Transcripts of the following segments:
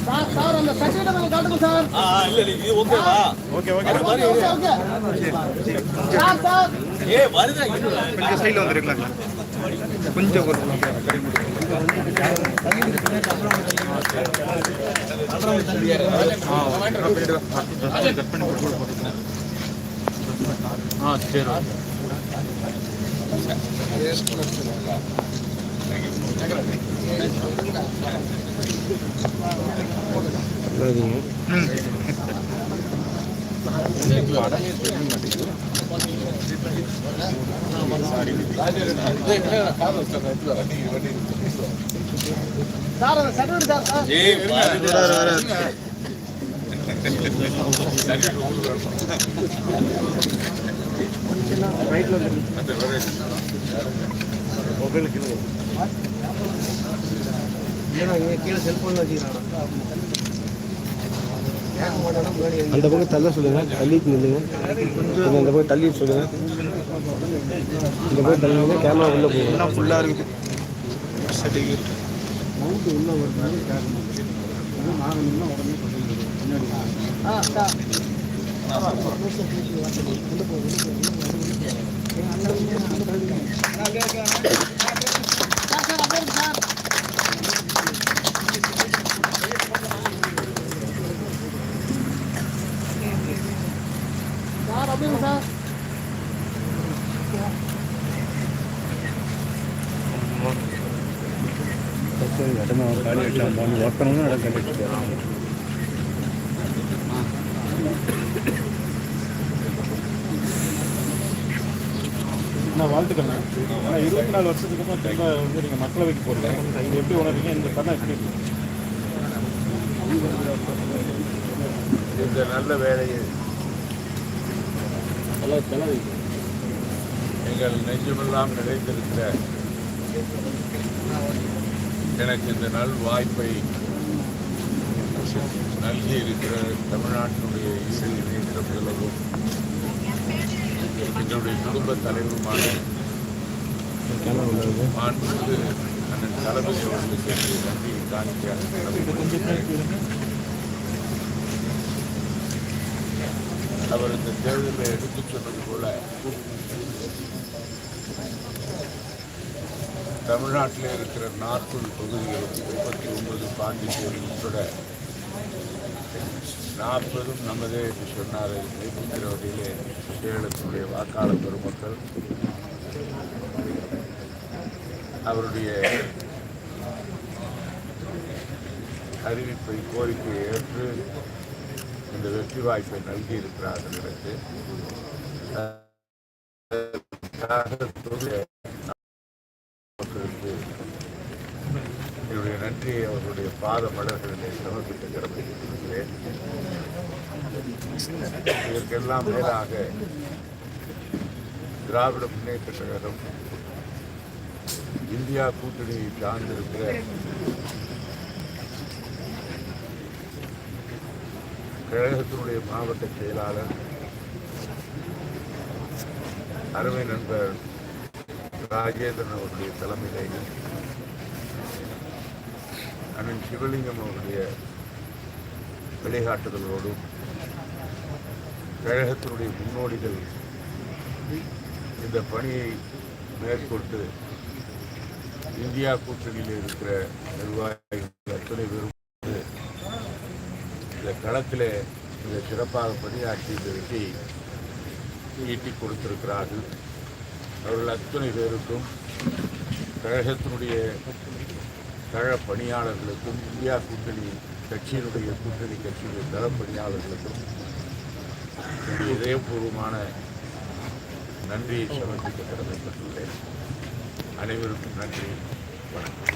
Sir sir அந்த certificate கொஞ்சம் காட்டுங்க சார் இல்ல இல்ல இது ஓகேவா ஓகே ஓகே சார் சார் ஏ வருதா இது கொஞ்சம் சைடில் வந்துருக்கலாங்களா கொஞ்சம் ஒரு ஆ சரி சார் அந்த சர்டிஃபிகேட் சார் சார் ஏ வருதா கீழே செல்போன்ல வச்சுக்கிறாங்க அந்த பக்கம் தள்ள சொல்லுங்க தள்ளிட்டு நில்லுங்க. அந்த பக்கம் தள்ளிட்டு சொல்லுங்க. இந்த பக்கம் தள்ளிங்க கேமரா உள்ள போகும். எல்லாம் ஃபுல்லாக இருக்குது. சர்டிஃபிகேட் ஆ சார் சார். சார் அப்படியே இருக்கு சார் சார். அப்படியே இருக்கு சார் இடம் காலி இடம் காலி நான் வாழ்த்துக்கிறேன் ஆனால் இருபத்தி நாலு வருஷத்துக்கு அப்புறம் திரும்ப வந்து நீங்கள் மக்களவைக்கு போகல இது எப்படி உணர்றீங்க இந்த படம் எப்படி இந்த நல்ல வேலையை எங்கள் நெஞ்சமெல்லாம் நிறைந்திருக்கிற எனக்கு இந்த நல் வாய்ப்பை நல்கி இருக்கிற தமிழ்நாட்டினுடைய இசை இணைந்த முதல்வரும் என்னுடைய குடும்ப தலைவருமான மாண்புக்கு அண்ணன் தளபதி அவர்களுக்கு என்னுடைய நன்றியை காணிக்கையாக அவர் இந்த தேர்தலில் எடுத்துச் சொன்னது போல தமிழ்நாட்டில் இருக்கிற நாற்பது தொகுதிகளும் முப்பத்தி ஒன்பது பாண்டிச்சேரி உட்பட நாற்பதும் நமதே என்று சொன்னார். நிரூபிக்கிற வகையிலே கேரளத்தினுடைய வாக்காளர் பெருமக்கள். அவருடைய அறிவிப்பை கோரிக்கையை ஏற்று இந்த வெற்றி வாய்ப்பை நல்கியிருக்கிறார்கள் எனக்கு. தொகுதி மக்களுக்கு என்னுடைய நன்றியை அவர்களுடைய பாத மலர்களிலே சமர்ப்பித்த கடமைப்பட்டிருக்கிறேன் இதற்கெல்லாம் மேலாக திராவிட முன்னேற்ற கழகம் இந்தியா கூட்டணியை சார்ந்திருக்கிற கழகத்தினுடைய மாவட்ட செயலாளர் அருமை நண்பர் ராஜேந்திரன் அவருடைய தலைமையிலேயும் அண்ணன் சிவலிங்கம் அவருடைய வழிகாட்டுதலோடும் கழகத்தினுடைய முன்னோடிகள் இந்த பணியை மேற்கொண்டு இந்தியா கூட்டணியில் இருக்கிற நிர்வாகிகள் அத்தனை பேரும் வந்து இந்த களத்தில் மிக சிறப்பாக பணியாற்றி இந்த வெற்றியை ஈட்டிக் கொடுத்திருக்கிறார்கள். அவர்கள் அத்தனை பேருக்கும் கழகத்தினுடைய கழக பணியாளர்களுக்கும் இந்தியா கூட்டணி கட்சியினுடைய கூட்டணி கட்சியினுடைய தள பணியாளர்களுக்கும் என்னுடைய இதயபூர்வமான நன்றியை சமர்ப்பிக்க கடமைப்பட்டுள்ளேன் அனைவருக்கும் நன்றி. வணக்கம்.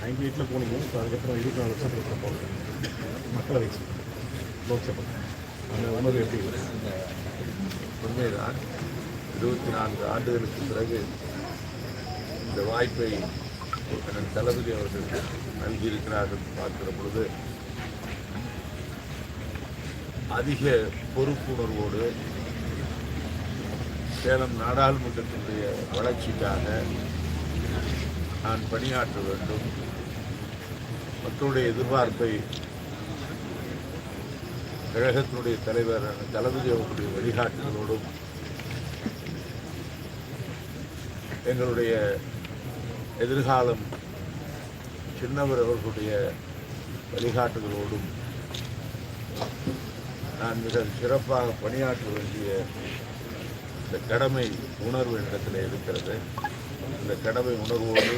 நைன்டி எயிட்டில் போனீங்க ஸோ அதுக்கப்புறம் இருபத்தி நாலு வருஷத்துக்கு போகிறேன் மக்களவை லோக்சபா. அந்த உணர்வு எப்படி? உண்மைதான் இருபத்தி நான்கு ஆண்டுகளுக்கு பிறகு இந்த வாய்ப்பை அண்ணன் தளபதி அவர்களுக்கு நல்கியிருக்கிறார்கள் பார்க்கிற பொழுது அதிக பொறுப்புணர்வோடு சேலம் நாடாளுமன்றத்தினுடைய வளர்ச்சிக்காக நான் பணியாற்ற வேண்டும். மக்களுடைய எதிர்பார்ப்பை கழகத்தினுடைய தலைவர் தளபதி அவர்களுடைய வழிகாட்டுதலோடும் எங்களுடைய எதிர்காலம் சின்னவர் அவர்களுடைய வழிகாட்டுதலோடும் நான் மிக சிறப்பாக பணியாற்ற வேண்டிய இந்த கடமை உணர்வு என்னிடத்தில் இருக்கிறது. இந்த கடமை உணர்வோடு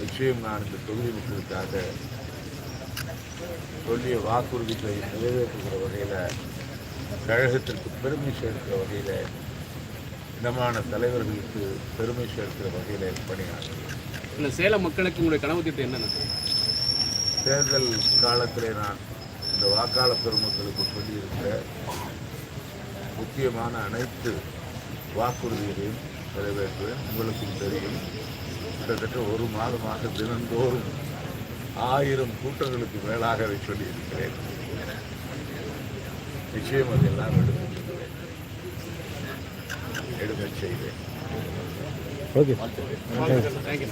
நிச்சயம் நான் இந்த தொகுதி மக்களுக்காக சொல்லிய வாக்குறுதிகளை நிறைவேற்றுகிற வகையில் கழகத்திற்கு பெருமை சேர்க்கிற வகையில் இனமான தலைவர்களுக்கு பெருமை சேர்க்கிற வகையில் பணியாற்றுகிறேன் இந்த சேலம் மக்களுக்கு உங்களுடைய கனவு திட்டம் என்னென்ன? தேர்தல் காலத்திலே நான் இந்த வாக்காளர் பெருமக்களுக்கு சொல்லியிருக்கிற முக்கியமான அனைத்து வாக்குறுதிகளையும் நிறைவேற்றுவேன். உங்களுக்கும் தெரியும். கிட்டத்தட்ட ஒரு மாதமாக தினந்தோறும் ஆயிரம் கூட்டங்களுக்கு மேலாக அதை சொல்லியிருக்கிறேன். நிச்சயம் அதெல்லாம் செல்வேன் ಎಡಗಡೆ ಇದೆ ಓಕೆ ಥ್ಯಾಂಕ್ ಯು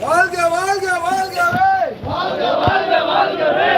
வாழ்க வாழ்க வாழ்கவே வாழ்க வாழ்க வாழ்கவே